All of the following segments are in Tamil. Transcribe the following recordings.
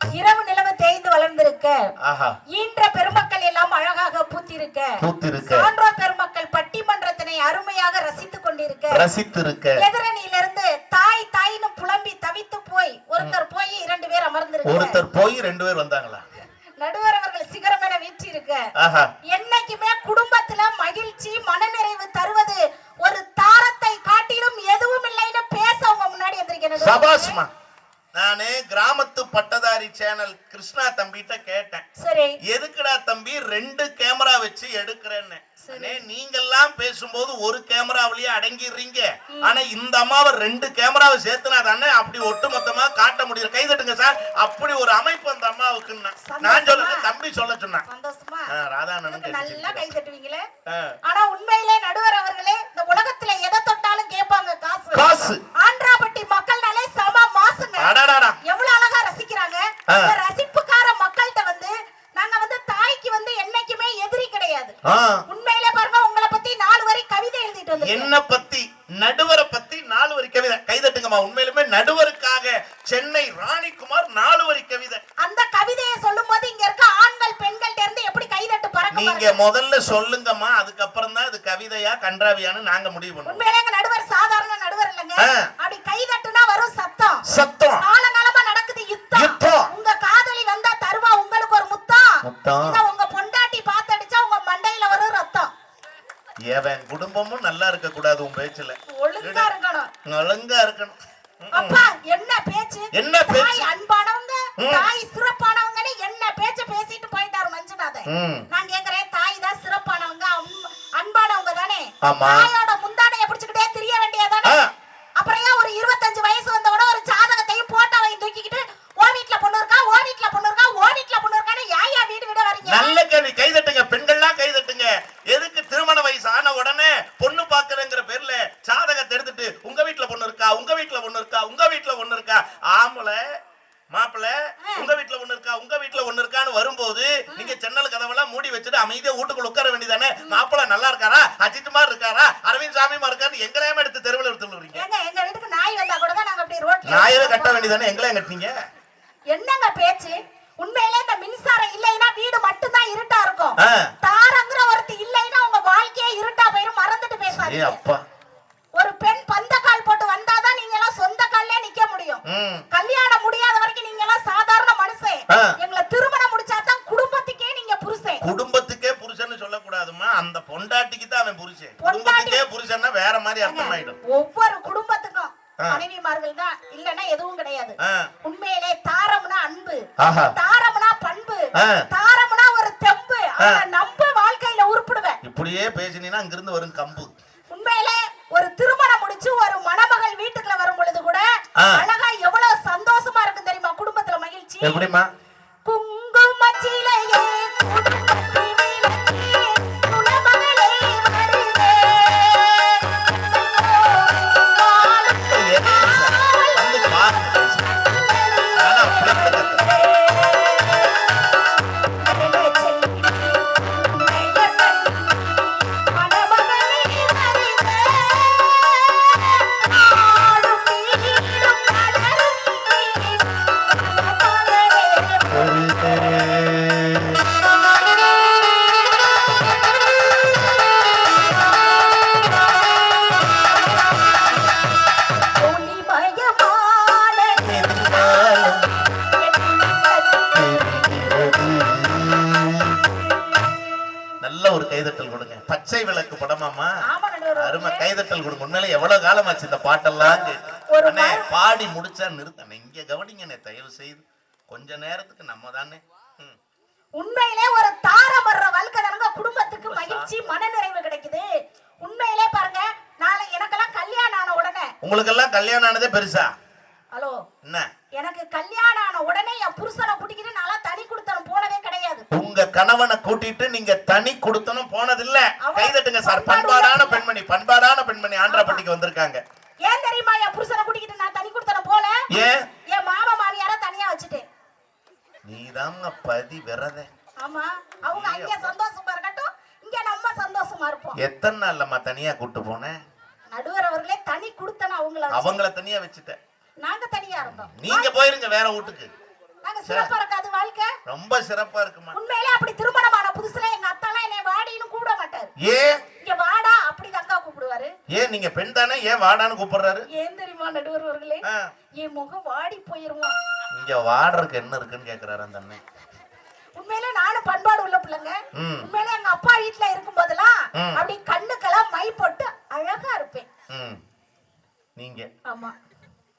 இரவு நிலவு தேய்ந்து வளர்ந்திருக்க. ஈன்ற பெருமக்கள் எல்லாம் அழகாக பூத்திருக்க. பூத்திருக்க. சான்றோர் பெருமக்கள் பட்டிமன்றத்தினை அருமையாக ரசித்துக் கொண்டிருக்க. ரசித்திருக்க. எதிரணியிலிருந்து தாய் தாயின்னு புலம்பி தவித்து போய் ஒருத்தர் போய் இரண்டு பேர் அமர்ந்திருக்க. ஒருத்தர் போய் ரெண்டு பேர் வந்தாங்களா? நடுவர் அவர்கள் சிகரம் என வீற்றிருக்க. ஆஹா. என்னைக்குமே குடும்பத்துல மகிழ்ச்சி மனநிறைவு தருவது ஒரு தாரத்தை காட்டிலும் எதுவும் இல்லைன்னு பேச உங்க முன்னாடி வந்திருக்கேன் சபாஸ்மா நானு கிராமத்து பட்டதாரி சேனல் கிருஷ்ணா தம்பிட்ட கேட்டேன். எதுக்குடா தம்பி ரெண்டு கேமரா வச்சு எடுக்கிறேன்னு? நீங்கெல்லாம் பேசும்போது ஒரு கேமராவிலேயே அடங்கிடுறீங்க. ஆனா இந்த அம்மாவை ரெண்டு கேமராவை சேர்த்துனா தானே அப்படி ஒட்டு மொத்தமா காட்ட முடியும். கை தட்டுங்க சார். அப்படி ஒரு அமைப்பு அந்த அம்மாவுக்குன்னா நான் சொல்லுங்க தம்பி சொல்ல சொன்னான். இதுக்கு நல்லா கை. தட்டுவீங்களே. ஆனா உண்மையிலே நடுவர் அவர்களே இந்த உலகத்துல எதை தொட்டாலும் கேட்பாங்க காசு. காசு. ஆந்திராபட்டி அடாடாடா எவ்வளவு அழகா ரசிக்கிறாங்க. ரசிப்புக்கார மக்கள்கிட்ட வந்து நாங்க வந்து தாய்க்கு வந்து என்னைக்குமே எதிரி கிடையாது. உண்மையிலே பாருங்க உங்களை பத்தி நாலு வரி கவிதை எழுதிட்டு வந்து என்ன பத்தி நடுவரை பத்தி நாலு வரி கவிதை. கை தட்டுங்கம்மா உண்மையிலுமே நடுவருக்காக சென்னை ராணிக்குமார் நாலு வரி கவிதை. அந்த கவிதையை சொல்லும் போது இங்க இருக்க ஆண்கள் பெண்கள்ட்ட இருந்து எப்படி கைதட்டு பறக்க நீங்க. முதல்ல சொல்லுங்கம்மா அதுக்கப்புறம் தான் இது கவிதையா கன்றாவியான்னு நாங்க முடிவு பண்ணுவோம். உண்மையிலே நடுவர் சாதாரண நடுவர் இல்லைங்க. அப்படி கைதட்டுனா வரும் சத்தம் காலகாலமா நடக்குது யுத்தம். உங்க காதலி வந்தா தருவா உங்களுக்கு ஒரு முத்தம் முத்தம். இத உங்க பொண்டாட்டி பாத்தடிச்சா உங்க மண்டையில வரும் ரத்தம் எவன் குடும்பமும் நல்லா இருக்க கூடாது உன் பேச்சுல ஒழுங்கா இருக்கணும் ஒழுங்கா இருக்கணும். அப்பா என்ன பேச்சு என்ன பேச்சு? அன்பானவங்க. தாய் சிறப்பானவங்கன்னு என்ன பேச்சு பேசிட்டு போயிட்டாரு மஞ்சுநாதன். நான் கேக்குறேன் தாய் தான் சிறப்பானவங்க அன்ப- அன்பானவங்க தானே ஆமா. தாயோட முந்தானைய பிடிச்சுக்கிட்டே திரிய வேண்டியதானே ஆ. அப்புறம் ஏன் ஒரு இருபத்தஞ்சு வயசு வந்த கூட ஒரு ஜாதகத்தையும் போட்டோவையும் தூக்கிக்கிட்டு ஓ வீட்ல பொண்ணு இருக்கா ஓ வீட்ல பொண்ணு இருக்கா ஓ வீட்ல பொண்ணு இருக்கான்னு யாயா வீடு விட வரீங்க நல்ல கேள்வி கை தட்டுங்க பெண்கள்லாம் கை தட்டுங்க எதுக்கு திருமண வயசு ஆன உடனே பொண்ணு பாக்குறேங்கிற பேர்ல சாதகத்தை எடுத்துட்டு உங்க வீட்ல பொண்ணு இருக்கா உங்க வீட்ல பொண்ணு இருக்கா உங்க வீட்ல பொண்ணு இருக்கா ஆம்பளை மாப்பிள உங்க வீட்ல ஒண்ணு இருக்கா உங்க வீட்ல ஒண்ணு இருக்கான்னு வரும்போது நீங்க ஜன்னல் கதவெல்லாம் மூடி வச்சுட்டு அமைதியா வீட்டுக்குள்ள உட்கார வேண்டியதானே? மாப்பிள நல்லா இருக்காரா? அஜித் மாதிரி இருக்காரா? அரவிந்த் சாமிமா இருக்காரு எங்களையாம எடுத்து தெருவில் எடுத்து விடுறீங்க ஏங்க எங்க வீட்டுக்கு நாய் வந்தா கூட தான் நாங்க அப்படி ரோட்ல நாயவே கட்ட வேண்டியதானே? எங்களையும் கட்டினீங்க? என்னங்க பேச்சு? உண்மையிலே இந்த மின்சாரம் இல்லைன்னா வீடு மட்டும்தான் இருட்டா இருக்கும். தாரங்கிற ஒருத்தி இல்லைன்னா உங்க வாழ்க்கையே இருட்டா போயிரும். மறந்துட்டு பேசாதீங்க. அப்பா. ஒரு பெண் பந்த கால் போட்டு வந்தாதான் நீங்க எல்லாம் சொந்த கால்ல நிக்க முடியும். கல்யாணம் முடியாத வரைக்கும் நீங்க எல்லாம் சாதாரண மனுஷன். எங்களை திருமணம் முடிச்சாதான் குடும்பத்துக்கே நீங்க புருஷன் குடும்பத்துக்கே புருஷன்னு சொல்லக்கூடாதுமா அந்த பொண்டாட்டிக்கு தான் அவன் புருஷன் பொண்டாட்டி- குடும்பத்துக்கே புருஷன்னா வேற மாதிரி அர்த்தமாயிடும். ஒவ்வொரு குடும்பத்துக்கும். மனைவிமார்கள் தான் இல்லன்னா எதுவும் கிடையாது. உண்மையிலே தாரம்னா அன்பு. தாரம்னா பண்பு. தாரம்னா ஒரு தெம்பு. நம்ப வாழ்க்கையில உருப்பிடுவேன். இப்படியே பேசினீங்கன்னா அங்கிருந்து வரும் கம்பு. உண்மையிலே முடிச்சு ஒரு மணமகள் வீட்டுக்குள்ள வரும் பொழுது கூட. அழகா எவ்வளவு சந்தோஷமா இருக்கும் தெரியுமா? குடும்பத்துல மகிழ்ச்சி. எப்படிமா பச்சை விளக்கு படமாமா. அருமை கைதட்டல் கொடுங்க. உண்மையில எவ்வளவு காலமாச்சு இந்த பாட்டெல்லாம்? அண்ணே பாடி முடிச்சா நிறுத்தண்ணே இங்க கவனிங்கண்ணே தயவு செய்து. கொஞ்ச நேரத்துக்கு நம்ம தானே. உண்மையிலே ஒரு தாரம் வர்ற வாழ்க்கை தானங்க குடும்பத்துக்கு மகிழ்ச்சி மனநிறைவு கிடைக்குது. உண்மையிலே பாருங்க நாளை எனக்கெல்லாம் கல்யாணம் ஆன உடனே. உங்களுக்கெல்லாம் கல்யாணம் ஆனதே பெருசா? ஹலோ. என்ன? எனக்கு கல்யாணம் ஆன உடனே என் புருஷனை கூட்டிக்கிட்டு நல்லா தனி கொடுத்தனும் போனதே கிடையாது உங்க கணவனை கூட்டிட்டு நீங்க தனி கொடுத்தனும் போனதில்ல. கைதட்டுங்க சார். பண்பாடு பண்பாடான. பெண்மணி பண்பாடான பெண்மணி ஆந்திராப்பட்டிக்கு வந்திருக்காங்க. ஏன் தெரியுமா என் புருஷனை கூட்டிக்கிட்டு நான் தனி கொடுத்தனும் போல? ஏன்? என் மாமா மாமியார தனியா வச்சுட்டேன். நீதாங்க பதி விரத. ஆமா. அவங்க அங்க சந்தோஷமா இருக்கட்டும் இங்க நம்ம சந்தோஷமா இருப்போம். எத்தனை நாள்லம்மா தனியா கூட்டு போனேன் நடுவர் அவர்களே தனி கொடுத்தன அவங்கள. அவங்கள தனியா வச்சுட்டேன் நாங்க தனி நிம்மதியா இருந்தோம். நீங்க போயிருங்க வேற வீட்டுக்கு. சிறப்பா இருக்காது வாழ்க்கை? ரொம்ப சிறப்பா இருக்குமா உண்மையிலே அப்படி திருமணமான புதுசுல எங்க அத்தாலாம் என்னை வாடின்னு கூப்பிட மாட்டாரு. ஏன் இங்க வாடா அப்படி தங்கா கூப்பிடுவாரு. ஏன் நீங்க பெண் தானே ஏன் வாடான்னு கூப்பிடுறாரு? ஏன் தெரியுமா நடுவர்களே ஆ, என் முகம் வாடி போயிருமா? இங்க வாடுறதுக்கு என்ன இருக்குன்னு கேக்குறாரு அந்த அண்ணன். உண்மையிலே நானும் பண்பாடு உள்ள பிள்ளைங்க. உண்மையிலே எங்க அப்பா வீட்டுல இருக்கும் போதெல்லாம். அப்படி கண்ணுக்கெல்லாம் மை போட்டு அழகா இருப்பேன். நீங்க. ஆமா.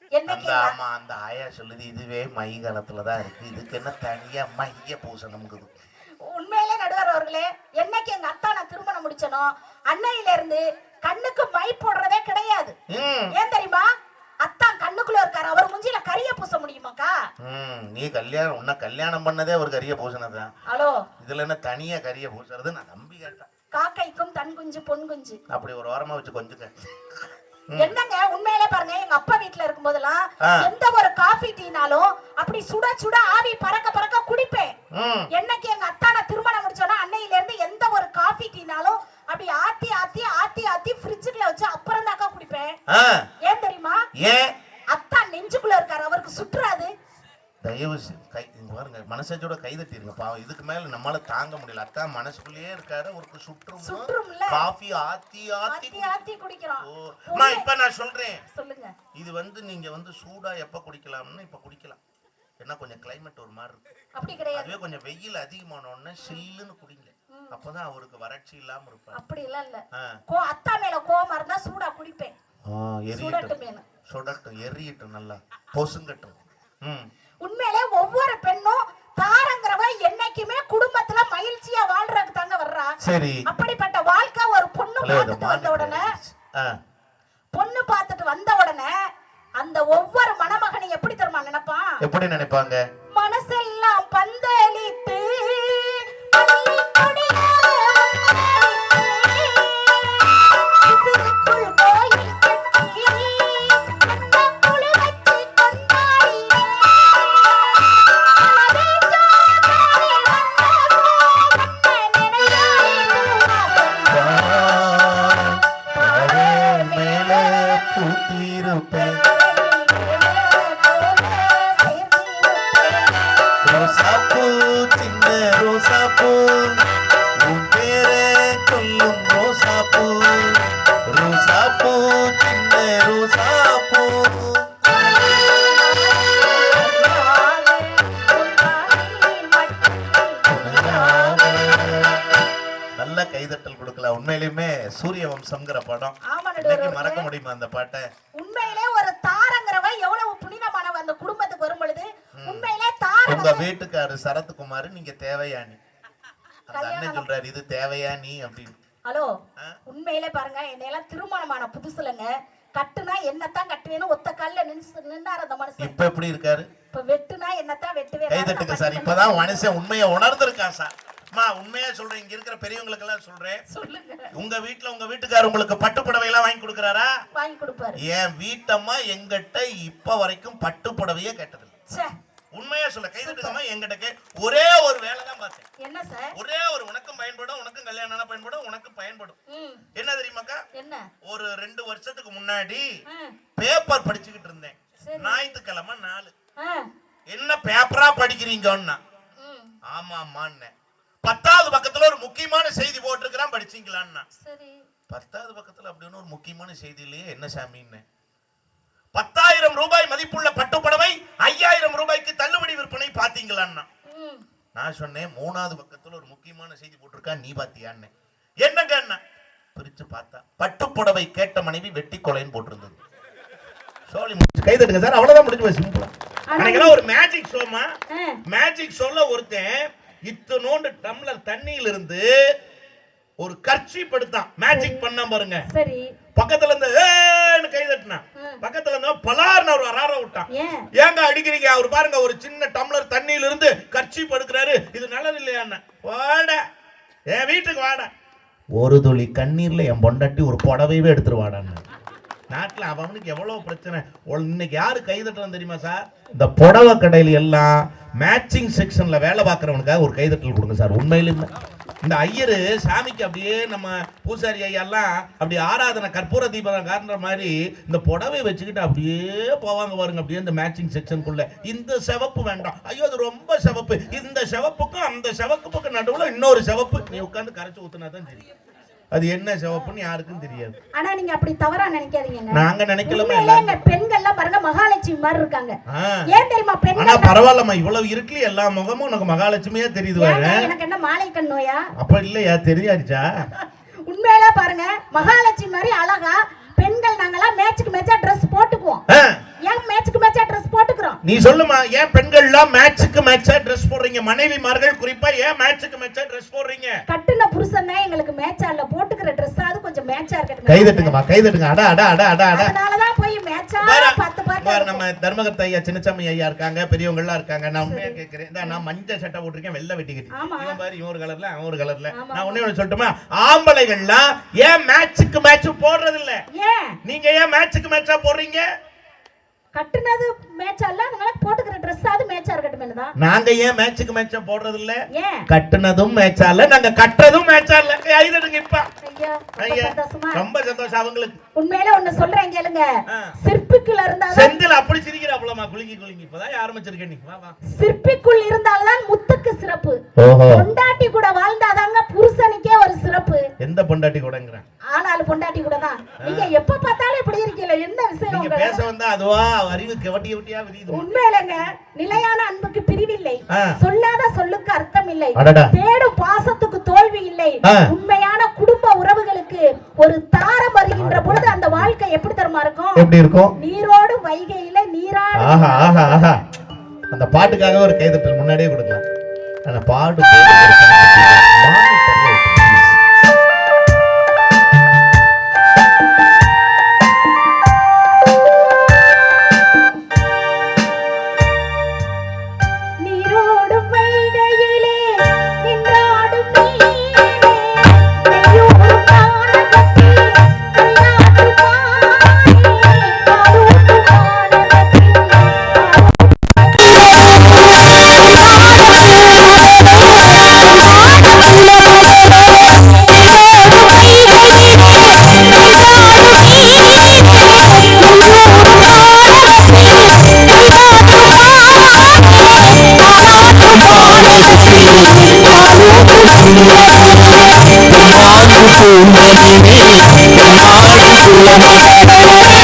அந்த என்னைக்கு ஆமா அந்த ஆயா சொல்லுது இதுவே மை காலத்துல தான் இருக்கு. இதுக்கு என்ன தனியா மைய பூசணுங்குது. உண்மையிலே நடுவர் அவர்களே என்னைக்கு எங்க அத்தா நான் திருமணம் முடிச்சனோ அன்னையில இருந்து கண்ணுக்கு மை போடுறதே கிடையாது. ஏன் தெரியுமா? அத்தான் கண்ணுக்குள்ள இருக்காரு. அவர் முஞ்சில கரிய பூச முடியுமாக்கா? நீ கல்யாணம் உன்ன கல்யாணம் பண்ணதே ஒரு கரிய பூசணதான் ஹலோ? இதுல என்ன தனியா கரிய பூசுறது? நான் நம்பி கேட்டேன். காக்கைக்கும் தன் குஞ்சு பொன் குஞ்சு. அப்படி ஒரு வாரமா வச்சு கொஞ்சுங்க. என்னங்க உண்மையிலே பாருங்க எங்க அப்பா வீட்ல இருக்கும் போதெல்லாம். எந்த ஒரு காஃபி டீனாலும் அப்படி சுட சுட ஆவி பறக்க பறக்க குடிப்பேன். என்னைக்கு எங்க அத்தான திருமணம் முடிச்சோன்னா அன்னையில இருந்து எந்த ஒரு காஃபி டீனாலும் அப்படி ஆத்தி ஆத்தி ஆத்தி ஆத்தி ஃப்ரிட்ஜுக்குள்ள வச்சு அப்புறம் தாக்கா குடிப்பேன் ஏன் தெரியுமா? ஏன்? அத்தா நெஞ்சுக்குள்ள இருக்காரு அவருக்கு சுற்றுறாது. தயவு கை பாருங்க கை தட்டிருங்க பாவம் இதுக்கு மேல நம்மளால தாங்க முடியல. அக்கா மனசுக்குள்ளேயே இருக்காரு அவருக்கு சுற்றும் காஃபி ஆத்தி ஆத்தி ஆத்தி குடிக்கிறோம் இப்ப நான் சொல்றேன். சொல்லுங்க. இது வந்து நீங்க வந்து சூடா எப்ப குடிக்கலாம்னு இப்ப குடிக்கலாம். என்ன கொஞ்சம் கிளைமேட் ஒரு மாதிரி இருக்கு. அப்படி கிடையாது. அதுவே கொஞ்சம் வெயில் அதிகமான உடனே சில்லுன்னு குடிங்க. அப்பதான் அவருக்கு வறட்சி இல்லாம இருப்பாரு. அப்படி எல்லாம் இல்ல. கோ அத்தா மேல கோவமா இருந்தா சூடா குடிப்பேன். எரியட்டும். சுடட்டும் எரியட்டும் நல்லா. பொசுங்கட்டும். ம். உண்மையிலே ஒவ்வொரு பெண்ணும் தாரங்கிறவ என்னைக்குமே குடும்பத்துல மகிழ்ச்சியா வாழ்றதுக்கு தாங்க வர்றா. சரி. அப்படிப்பட்ட வாழ்க்கை ஒரு பொண்ணு பார்த்துட்டு வந்த உடனே பொண்ணு பார்த்துட்டு வந்த உடனே அந்த ஒவ்வொரு மணமகனை எப்படி தெரியுமா நினைப்பான்? எப்படி நினைப்பாங்க? படம். இன்னைக்கு. மறக்க முடியுமா அந்த பாட்டை? உண்மையிலே ஒரு தாரங்கிறவ எவ்வளவு புனிதமானவ அந்த குடும்பத்துக்கு வரும் பொழுது உண்மையிலே தாரம் உங்க வீட்டுக்காரு சரத்குமார் நீங்க அந்த அண்ணன். சொல்றாரு இது தேவையா நீ? அப்படின்னு. ஹலோ? உண்மையிலே பாருங்க என்னையெல்லாம் திருமணமான புதுசுலங்க கட்டுனா என்னத்தான் கட்டுவேன்னு ஒத்த கால்ல நின்னு நின்னாரு அந்த மனுஷன். இப்ப எப்படி இருக்காரு? இப்ப வெட்டுனா என்னத்தான் வெட்டுவே கை தட்டுங்க சார். இப்பதான் மனுஷன் உண்மையை உணர்ந்திருக்கான் சார். அம்மா உண்மையா சொல்றேன். இங்க இருக்கிற பெரியவங்களுக்கு எல்லாம் சொல்றேன் உங்க வீட்டுல உங்க வீட்டுக்காரர் உங்களுக்கு பட்டு புடவை எல்லாம் வாங்கி கொடுக்கறாரா? வாங்கி கொடுப்பாரு. என் வீட்டம்மா எங்கிட்ட இப்ப வரைக்கும் பட்டு புடவையே கேட்டதில்லை உண்மையா சொல்ல கை தட்டுங்கம்மா எங்கிட்ட ஒரே ஒரு வேலை தான் பார்த்தேன். என்ன சார்? ஒரே ஒரு உனக்கும் பயன்படும் உனக்கும் கல்யாணம் பயன்படும் உனக்கும் பயன்படும். என்ன தெரியுமாக்கா என்ன? ஒரு ரெண்டு வருஷத்துக்கு முன்னாடி பேப்பர் படிச்சுக்கிட்டு இருந்தேன். ஞாயிற்றுக்கிழமை நாலு. என்ன பேப்பரா படிக்கிறீங்கன்னா ஆமா ஆமான்னு பத்தாவது பக்கத்துல ஒரு முக்கியமான செய்தி போட்டிருக்கிறான் படிச்சீங்களான்னா? பத்தாவது பக்கத்துல அப்படின்னு ஒரு முக்கியமான செய்தி இல்லையே என்ன சாமின்னு? பத்தாயிரம் ரூபாய் மதிப்புள்ள பட்டுப்புடவை ஐயாயிரம் ரூபாய்க்கு தள்ளுபடி விற்பனை பாத்தீங்களான்னா நான் சொன்னேன் மூணாவது பக்கத்துல ஒரு முக்கியமான செய்தி போட்டிருக்கா நீ பாத்தியான்னு. என்னங்க அண்ணா பிரிச்சு பார்த்தா பட்டுப்புடவை கேட்ட மனைவி வெட்டி கொலைன்னு போட்டிருந்தது. சோழி முடிச்சு கை தட்டுங்க சார் அவ்வளவுதான் முடிஞ்சு சிம்பிளா. அன்னைக்கெல்லாம் ஒரு மேஜிக் ஷோமா மேஜிக் ஷோல ஒருத்தன் இத்தனோண்டு டம்ளர் தண்ணியில இருந்து ஒரு கர்ச்சி படுத்தான் மேஜிக் பண்ண பாருங்க. சரி. பக்கத்துல இருந்து ஏன்னு கை தட்டினான். பக்கத்துல இருந்து பலார்னு ஒரு அரார விட்டான். ஏங்க அடிக்கிறீங்க? அவர் பாருங்க ஒரு சின்ன டம்ளர் தண்ணியில இருந்து கர்ச்சி படுக்கிறாரு. இது நல்லது இல்லையா வாட. என் வீட்டுக்கு வாட. ஒரு துளி கண்ணீர்ல என் பொண்டாட்டி ஒரு புடவையே எடுத்துட்டு வாடான்னு. நாட்டில் அவனுக்கு எவ்வளோ பிரச்சனை? இன்னைக்கு யாரு கை தெரியுமா சார்? இந்த புடவை கடையில் எல்லாம் மேட்சிங் செக்ஷனில் வேலை பார்க்குறவனுக்காக ஒரு கைதட்டல் கொடுங்க சார். உண்மையிலுமே இந்த ஐயரு சாமிக்கு அப்படியே நம்ம பூசாரி ஐயெல்லாம் அப்படி ஆராதனை கற்பூர தீபம் காட்டுற மாதிரி இந்த புடவை வச்சுக்கிட்டு அப்படியே போவாங்க பாருங்க. அப்படியே இந்த மேட்சிங் செக்ஷனுக்குள்ள இந்த சிவப்பு வேண்டாம். ஐயோ அது ரொம்ப சிவப்பு. இந்த சிவப்புக்கும் அந்த சிவப்புக்கும் நடுவில் இன்னொரு சிவப்பு. நீ உட்காந்து கரைச்சி ஊத்துனா தான் தெரியும் அது என்ன சிவப்புன்னு யாருக்கும் தெரியாது. ஆனா நீங்க அப்படி தவறா நினைக்காதீங்க நாங்க நினைக்கலாமா எல்லாரும். எங்க பெண்கள்லாம் பாருங்க மகாலட்சுமி மாதிரி இருக்காங்க. ஏன் தெரியுமா ஆனா பெண்கள் பரவாயில்லம்மா இவ்வளவு இருக்கு எல்லா முகமும் உனக்கு மகாலட்சுமியா தெரியுது பாரு. எனக்கு என்ன மாலை கண் நோயா? அப்ப இல்லையா தெரியாதுச்சா உண்மையிலே பாருங்க மகாலட்சுமி மாதிரி அழகா பெண்கள் நாங்கெல்லாம் மேட்சுக்கு மேட்சா ட்ரெஸ் போட்டுக்குவோம். ஏன் மேட்சுக்கு மேட்சா ட்ரெஸ் போட்டுக்கிறோம்? நீ சொல்லுமா ஏன் பெண்கள்லாம் மேட்சுக்கு மேட்சா ட்ரெஸ் போடுறீங்க? மனைவிமார்கள் குறிப்பா ஏன் மேட்சுக்கு மேட்சா ட்ரெஸ் போடுறீங்க? கட்டுன புருஷன் தான் எங்களுக்கு மேட்சா இல்ல கைதட்டுங்கம்மா கைதட்டுங்க அட அட அட அட அட. நம்ம தர்மகர்த்த ஐயா சின்னசாமி ஐயா இருக்காங்க பெரியவங்க எல்லாம் இருக்காங்க. நான் உண்மையா கேட்கிறேன் இந்த நான் மஞ்சள் சட்டை போட்டிருக்கேன் வெள்ளை வெட்டி கட்டி ஆமா. இவன் பாரு இவன் ஒரு கலர்ல அவன் ஒரு கலர்ல. நான் ஒண்ணே ஒண்ணு சொல்லட்டுமா? ஆம்பளைகள்லாம் ஏன் மேட்சுக்கு மேட்ச் போடுறது இல்ல நீங்க ஏன் மேட்சுக்கு மேட்சா போடுறீங்க? கட்டுனது மேட்சா இல்ல அதனால போட்டுக்கிற ட்ரெஸ் அது மேட்சா இருக்கட்டும் தான் நாங்க ஏன் மேட்சுக்கு மேட்சா போடுறது இல்ல? கட்டுனதும் மேட்சா இல்ல நாங்க கட்டுறதும் மேட்சா இல்ல. ஐதடுங்க இப்ப? ரொம்ப சந்தோஷமா அவங்களுக்கு. உண்மையில ஒண்ணு சொல்றேன் கேளுங்க. சிற்பிக்குள்ள இருந்தாதான் செந்தில் அப்படி சிரிக்கிறாப்புலமா குலுங்கி குலுங்கி. இப்பதான் ஆரம்பிச்சிருக்கேன் நீ. வா வா. சிற்பிக்குள் இருந்தால்தான் முத்துக்கு சிறப்பு. ஓஹோ. பொண்டாட்டி கூட சிறப்பு எந்த பொண்டாட்டி கூடங்கிறேன்? ஆனாலும் பொண்டாட்டி கூட தான் நீங்க எப்ப பார்த்தாலும் இப்படி இருக்கீங்க என்ன விஷயம் நீங்க பேச வந்தா அதுவா? அறிவு கவட்டி கவட்டியா விரியுது. உண்மையிலங்க நிலையான அன்புக்கு பிரிவில்லை. சொல்லாத சொல்லுக்கு அர்த்தம் இல்லை. தேடும் பாசத்துக்கு தோல்வி இல்லை. உண்மையான குடும்ப உறவுகளுக்கு ஒரு தாரம் வருகின்ற பொழுது அந்த வாழ்க்கை எப்படி தருமா இருக்கும்? எப்படி இருக்கும்? நீரோடு வைகையில நீராடு. ஆஹா ஆஹா ஆஹா. அந்த பாட்டுக்காக ஒரு கைதட்டல் முன்னாடியே கொடுக்கலாம். அந்த பாடு போட்டு நீரோடும்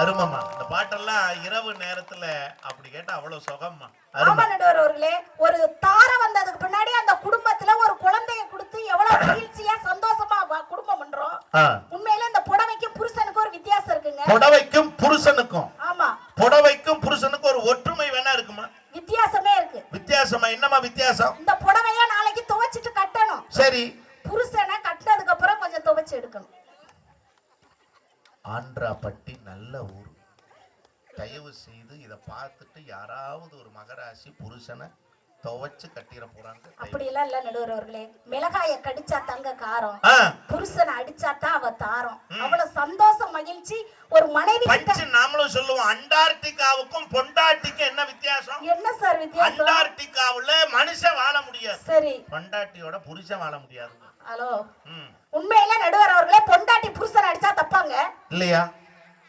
அருமம்மா. இந்த பாட்டெல்லாம் இரவு நேரத்துல அப்படி கேட்டா அவ்வளவு சுகம்மா. ஆமா அருமை. நடுவர் அவர்களே ஒரு தாரம் வந்ததுக்கு பின்னாடி அந்த குடும்பத்துல ஒரு குழந்தைய கொடுத்து எவ்வளவு மகிழ்ச்சியா சந்தோஷமா குடும்பம் பண்றோம். உண்மையில இந்த புடவைக்கும் புருஷனுக்கு ஒரு வித்தியாசம் இருக்குங்க. புடவைக்கும் புருஷனுக்கும். ஆமா. புடவைக்கும் புருஷனுக்கும் ஒரு ஒற்றுமை வேணா இருக்குமா? வித்தியாசமே இருக்கு. வித்தியாசமா? என்னமா வித்தியாசம்? இந்த புடவைய நாளைக்கு துவைச்சிட்டு கட்டணும். சரி. புருஷனை கட்டினதுக்கு அப்புறம் கொஞ்சம் துவைச்சு எடுக்கணும். ஆந்திராப்பட்டி நல்ல ஊர். தயவு செய்து இதை பார்த்துட்டு யாராவது ஒரு மகராசி புருஷனை துவைச்சு கட்டிட போறாங்க. அப்படி எல்லாம் இல்ல நடுவர் அவர்களே. மிளகாய கடிச்சா தங்க காரம் புருஷனை அடிச்சா தான் அவ தாரம். அவ்வளவு சந்தோஷம் மகிழ்ச்சி ஒரு மனைவி பஞ்சு நாமளும் சொல்லுவோம் அண்டார்டிகாவுக்கும் பொண்டாட்டிக்கும் என்ன வித்தியாசம்? என்ன சார் வித்தியாசம்? அண்டார்டிகாவுல மனுஷன் வாழ முடியாது. சரி. பொண்டாட்டியோட புருஷன் வாழ முடியாது ஹலோ. ம். உண்மையில நடுவர் அவர்களே பொண்டாட்டி புருஷன் அடிச்சா தப்பாங்க. இல்லையா?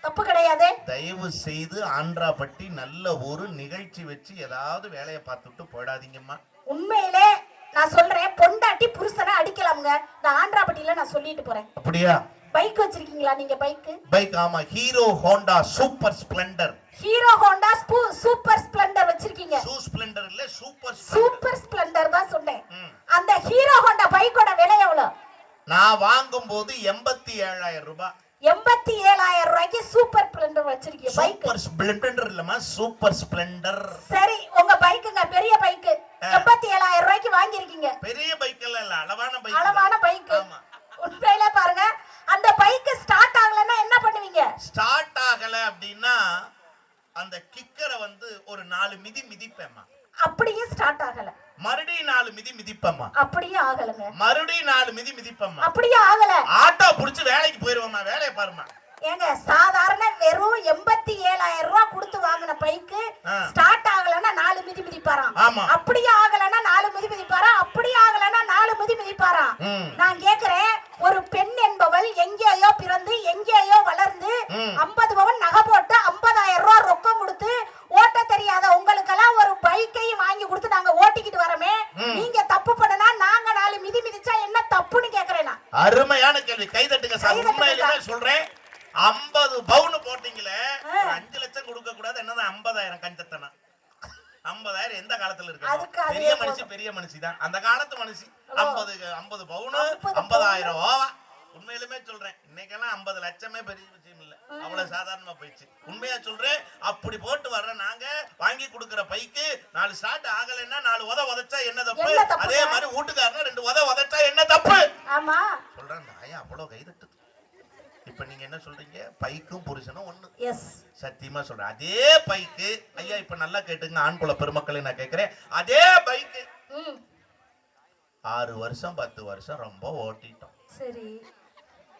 தப்பு கிடையாது. தயவு செய்து ஆந்திராப்பட்டி நல்ல ஒரு நிகழ்ச்சி வச்சு ஏதாவது வேலையை பார்த்துட்டு போயிடாதீங்கம்மா. உண்மையிலே நான் சொல்றேன் பொண்டாட்டி புருஷனை அடிக்கலாம்ங்க. நான் ஆந்திராப்பட்டியில நான் சொல்லிட்டு போறேன். அப்படியா? பைக் வச்சிருக்கீங்களா நீங்க பைக் பைக் ஆமா. Hero Honda super splendor. Hero Honda super splendor வச்சிருக்கீங்க. சூ ஸ்ப்ளெண்டர் இல்ல சூப்பர் சூப்பர் ஸ்ப்ளெண்டர் தான் சொன்னேன். அந்த ஹீரோ ஹோண்டா பைக்கோட விலை எவ்வளவு? நான் வாங்கும்போது எண்பத்தி ஏழாயிரம் ரூபாய் எண்பத்தி ஏழாயிரம் ரூபாய்க்கு சூப்பர் ஸ்ப்ளெண்டர் வச்சிருக்கீங்க பைக் சூப்பர் ஸ்ப்ளெண்டர் இல்லம்மா சூப்பர் ஸ்ப்ளெண்டர். சரி உங்க பைக்குங்க பெரிய பைக்கு. எண்பத்தி ஏழாயிரம் ரூபாய்க்கு வாங்கியிருக்கீங்க. பெரிய பைக் எல்லாம் இல்ல அளவான பைக் அளவான ஆமா. உண்மையில பாருங்க அந்த பைக்கு ஸ்டார்ட் ஆகலைன்னா என்ன பண்ணுவீங்க? ஸ்டார்ட் ஆகல அப்படின்னா அந்த கிக்கரை வந்து ஒரு நாலு மிதி மிதிப்பேம்மா. அப்படியே ஸ்டார்ட் ஆகல. மறுபடியும் நாலு மிதி மிதிப்பேம்மா அப்படியே ஆகலைங்க மறுபடியும் நாலு மிதி மிதிப்பேம்மா அப்படியே ஆகல ஆட்டோ புடிச்சு வேலைக்கு போயிருவோம்மா வேலையை பாருமா ஏங்க சாதாரண வெறும் எண்பத்தி ஏழாயிரம் ரூபாய் கொடுத்து வாங்கின பைக்கு. ஸ்டார்ட் ஆகலைன்னா நாலு மிதி மிதிப்பாராம். அப்படியே ஆகலைன்னா நாலு மிதி மிதிப்பாராம் அப்படியே ஆகலைன்னா நாலு மிதி மிதிப்பாராம். நான் கேக்குறேன் ஒரு பெண் என்பவள் எங்கேயோ பிறந்து எங்கேயோ வளர்ந்து. ஐம்பது பவன் நகை போட்டு ஐம்பதாயிரம் ரூபாய் ரொக்கம் கொடுத்து ஓட்ட தெரியாத உங்களுக்கெல்லாம் ஒரு பைக்கையும் வாங்கி கொடுத்து நாங்க ஓட்டிக்கிட்டு வரமே. நீங்க தப்பு பண்ணனா நாங்க நாலு மிதி மிதிச்சா என்ன தப்புன்னு கேக்குறேன் அருமையான கேள்வி. கை தட்டுங்க சார். சொல்றேன். ஐம்பது பவுன் போட்டீங்களே. அஞ்சு லட்சம் கொடுக்க கூடாது. என்னதான் ஐம்பதாயிரம் கஞ்சத்தனா ஐம்பதாயிரம் எந்த காலத்துல இருக்கு? பெரிய. மனுஷி பெரிய மனுஷி தான் அந்த காலத்து மனுஷி. ஐம்பது ஐம்பது பவுனு ஐம்பது ஐம்பதாயிரம் ஓவா. உண்மையிலுமே சொல்றேன். இன்னைக்கெல்லாம் ஐம்பது லட்சமே பெரிய அவ்வளவு சாதாரணமா போயிடுச்சு. உண்மையா சொல்றேன் அப்படி போட்டு வர்ற நாங்க வாங்கி கொடுக்கிற பைக்கு நாலு ஸ்டார்ட் ஆகலைன்னா நாலு உத உதைச்சா என்ன தப்பு? அதே மாதிரி வீட்டுக்காரனா ரெண்டு உத உதைச்சா என்ன தப்பு? ஆமா. சொல்றேன் ஆயா அவ்வளவு கைதட்டு இப்ப நீங்க என்ன சொல்றீங்க? பைக்கும் புருஷனும் ஒண்ணு. சத்தியமா சொல்றேன். அதே பைக்கு ஐயா இப்ப நல்லா கேட்டுங்க ஆண் குல பெருமக்களை நான் கேக்குறேன். அதே பைக்கு. ஆறு வருஷம் பத்து வருஷம் ரொம்ப ஓட்டிட்டோம். சரி.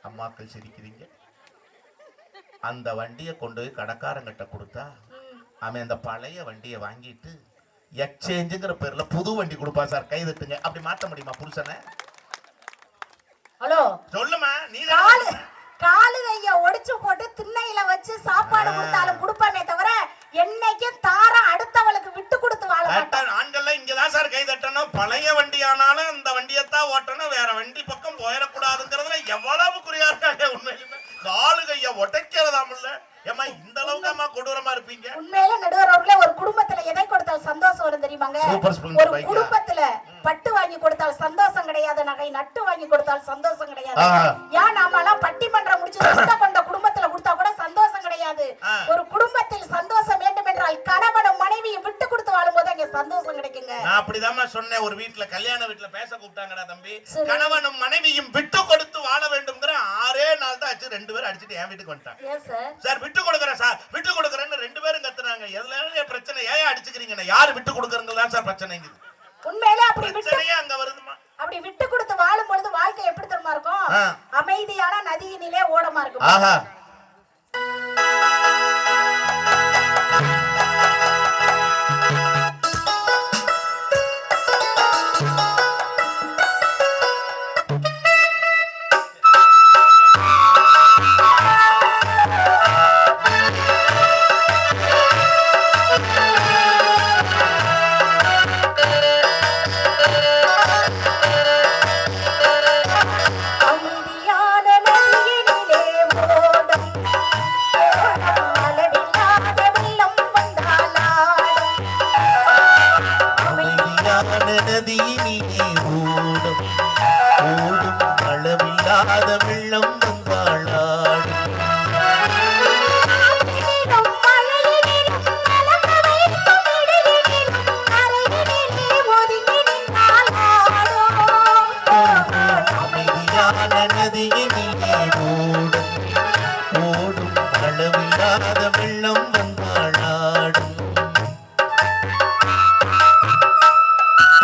அம்மாக்கள் சிரிக்கிறீங்க. அந்த வண்டியை கொண்டு போய் கடைக்காரங்கிட்ட கொடுத்தா அவன் அந்த பழைய வண்டியை வாங்கிட்டு எக்ஸ்சேஞ்சுங்கிற பேர்ல புது வண்டி கொடுப்பான் சார் கை தட்டுங்க. அப்படி மாத்த முடியுமா புருஷனை? ஹலோ. சொல்லுமா நீ காலு காலு கைய ஒடிச்சு போட்டு திண்ணையில வச்சு சாப்பாடு. கொடுத்தாலும் கொடுப்பானே தவிர என்னைக்கும் தாரம் அடுத்தவளுக்கு விட்டு கொடுத்து வாழ மாட்டான். கரெக்டா, ஆண்கள்லாம் இங்கதான் சார் கை தட்டணும். பழைய வண்டி ஆனாலும் இந்த வண்டியத்தான் ஓட்டணும். வேற வண்டி பக்கம் போயிடக்கூடாதுங்கிறதுல எவ்வளவு குறியா இருக்காங்க உண்மையிலுமே. காலு கைய உடைக்கிறதாமல்ல ஏமா இந்த அளவுக்கு அம்மா கொடூரமா இருப்பீங்க உண்மையில நடுவர் அவர்களே ஒரு குடும்பத்துல எதை கொடுத்தால் சந்தோஷம் வரும் தெரியுமாங்க ஒரு? குடும்பத்துல பட்டு வாங்கி கொடுத்தால் சந்தோஷம் கிடையாது நகை நட்டு வாங்கி கொடுத்தால் சந்தோஷம் கிடையாது. ஏன் நாம எல்லாம் பட்டிமன்றம் முடிச்சு கொண்ட குடும்பத்துல கொடுத்தா கூட சந்தோஷம் கிடையாது. ஒரு குடும்பத்தில் சந்தோஷம் வேண்டும் என்றால் கணவனும் மனைவியும் விட்டு கொடுத்து வாழும்போது அங்க சந்தோஷம் கிடைக்குங்க. நான் அப்படிதாம்மா சொன்னேன். ஒரு வீட்ல கல்யாண வீட்ல பேச கூப்பிட்டாங்கடா தம்பி. கணவனும் மனைவியும் விட்டு கொடுத்து வாழ வேண்டும்ங்கிற ஆறே நாள் தான் ஆச்சு. ரெண்டு பேரும் அடிச்சுட்டு என் வீட்டுக்கு வந்துட்டாங்க. சார்? விட்டு கொடுக்குறேன் சார். விட்டு கொடுக்குறேன்னு ரெண்டு பேரும் கத்துறாங்க எதுல பிரச்சனை. ஏன் அடிச்சுக்கிறீங்க? யாரு விட்டு கொடுக்குறங்க தான் சார் பிரச்சனைங்குது. உண்மையிலே அப்படி விட்டு அங்க வருதுமா அப்படி விட்டு கொடுத்து வாழும் பொழுது வாழ்க்கை எப்படி தெரியுமா இருக்கும். அமைதியான நதியினிலே ஓடமா இருக்கும். ஆஹா.